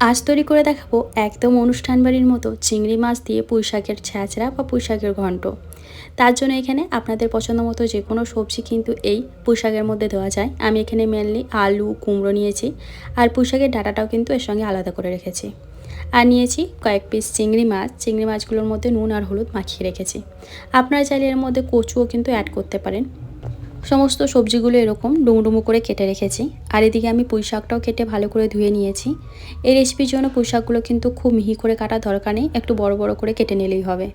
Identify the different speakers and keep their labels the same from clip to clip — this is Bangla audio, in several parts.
Speaker 1: আজ তৈরি করে দেখাবো একদম অনুষ্ঠান বাড়ির মতো চিংড়ি মাছ দিয়ে পুঁই শাকের ছ্যাঁচড়া বা পুঁই শাকের ঘন্ট। তার জন্য এখানে আপনাদের পছন্দ মতো যে কোনো সবজি কিন্তু এই পুঁই শাকের মধ্যে দেওয়া যায়। আমি এখানে মেনলি আলু, কুমড়ো নিয়েছি আর পুঁই শাকের ডাটাটাও কিন্তু এর সঙ্গে আলাদা করে রেখেছি। আর নিয়েছি কয়েক পিস চিংড়ি মাছ। চিংড়ি মাছগুলোর মধ্যে নুন আর হলুদ মাখিয়ে রেখেছি। আপনারা চাইলে এর মধ্যে কচুও কিন্তু অ্যাড করতে পারেন। সমস্ত সবজিগুলো এরকম ডুমডুমো করে কেটে রেখেছি। আর এদিকে আমি পুঁই শাকটাও কেটে ভালো করে ধুয়ে নিয়েছি। এই রেসিপির জন্য পুঁই শাকগুলো কিন্তু খুব মিহি করে কাটা দরকার নেই, একটু বড় বড় করে কেটে নিলেই হবে।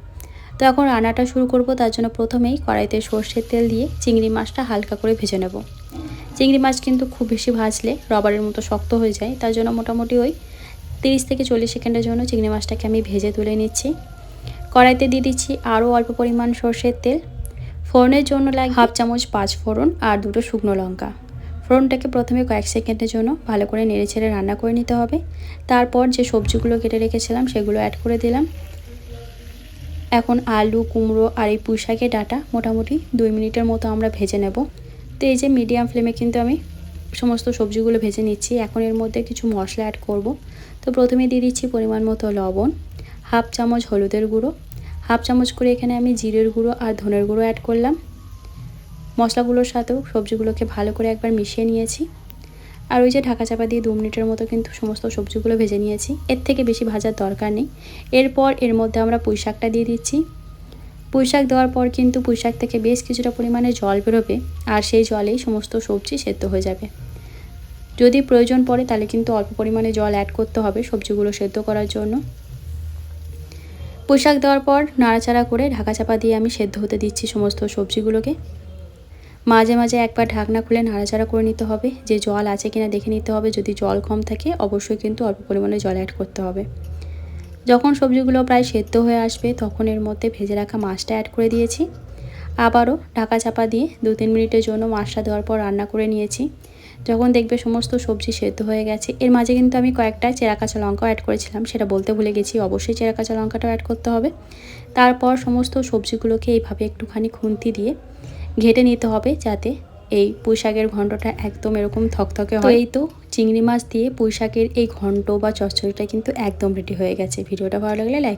Speaker 1: তো এখন রান্নাটা শুরু করব, তার জন্য প্রথমেই কড়াইতে সর্ষের তেল দিয়ে চিংড়ি মাছটা হালকা করে ভেজে নেব। চিংড়ি মাছ কিন্তু খুব বেশি ভাজলে রবারের মতো শক্ত হয়ে যায়, তার জন্য মোটামুটি ওই তিরিশ থেকে চল্লিশ সেকেন্ডের জন্য চিংড়ি মাছটাকে আমি ভেজে তুলে নিচ্ছি। কড়াইতে দিয়ে দিচ্ছি আরও অল্প পরিমাণ সর্ষের তেল ফোড়নের জন্য লাগে হাফ চামচ পাঁচ ফোড়ন আর দুটো শুকনো লঙ্কা। ফোড়নটাকে প্রথমে কয়েক সেকেন্ডের জন্য ভালো করে নেড়ে ছেড়ে রান্না করে নিতে হবে। তারপর যে সবজিগুলো কেটে রেখেছিলাম সেগুলো অ্যাড করে দিলাম। এখন আলু, কুমড়ো আর এই পুঁইশাকের ডাটা মোটামুটি দুই মিনিটের মতো আমরা ভেজে নেব। তো এই যে মিডিয়াম ফ্লেমে কিন্তু আমি সমস্ত সবজিগুলো ভেজে নিচ্ছি। এখন এর মধ্যে কিছু মশলা অ্যাড করব। তো প্রথমে দিয়ে দিচ্ছি পরিমাণ মতো লবণ, হাফ চামচ হলুদের গুঁড়ো হাফ চামচ করে এখানে আমি জিরের গুঁড়ো আর ধনের গুঁড়ো অ্যাড করলাম। মশলাগুলোর সাথেও সবজিগুলোকে ভালো করে একবার মিশিয়ে নিয়েছি। আর ওই যে ঢাকা চাপা দিয়ে দু মিনিটের মতো কিন্তু সমস্ত সবজিগুলো ভেজে নিয়েছি। এর থেকে বেশি ভাজার দরকার নেই। এরপর এর মধ্যে আমরা পুঁই শাকটা দিয়ে দিচ্ছি। পুঁই শাক দেওয়ার পর কিন্তু পুঁই শাক থেকে বেশ কিছুটা পরিমাণে জল বেরোবে আর সেই জলেই সমস্ত সবজি সেদ্ধ হয়ে যাবে। যদি প্রয়োজন পড়ে তাহলে কিন্তু অল্প পরিমাণে জল অ্যাড করতে হবে সবজিগুলো সেদ্ধ করার জন্য। পোশাক দেওয়ার পর নাড়াচাড়া করে ঢাকা চাপা দিয়ে আমি সেদ্ধ হতে দিচ্ছি সমস্ত সবজিগুলোকে। মাঝে মাঝে একবার ঢাকনা খুলে নাড়াচাড়া করে নিতে হবে। যে জল আছে কিনা দেখে নিতে হবে। যদি জল কম থাকে, অবশ্যই কিন্তু অল্প পরিমাণে জল অ্যাড করতে হবে। যখন সবজিগুলো প্রায় সেদ্ধ হয়ে আসবে, তখন এর মধ্যে ভেজে রাখা মাছটা অ্যাড করে দিয়েছি। আবারও ঢাকা চাপা দিয়ে দু তিন মিনিটের জন্য মাছটা দেওয়ার পর রান্না করে নিয়েছি। যখন দেখবে সমস্ত সবজি সেদ্ধ হয়ে গেছে এর মাঝে কিন্তু আমি কয়েকটা চেরা কাঁচা লঙ্কাও অ্যাড করেছিলাম সেটা বলতে ভুলে গেছি অবশ্যই চেরা কাঁচা লঙ্কাটাও অ্যাড করতে হবে। তারপর সমস্ত সবজিগুলোকে এইভাবে একটুখানি খুন্তি দিয়ে ঘেটে নিতে হবে যাতে এই পুঁইশাকের ঘন্টটা একদম এরকম থকথকে হয়। এই তো চিংড়ি মাছ দিয়ে পুঁইশাকের এই ঘন্ট বা চচ্চড়িটা কিন্তু একদম রেডি হয়ে গেছে। ভিডিওটা ভালো লাগলে লাইক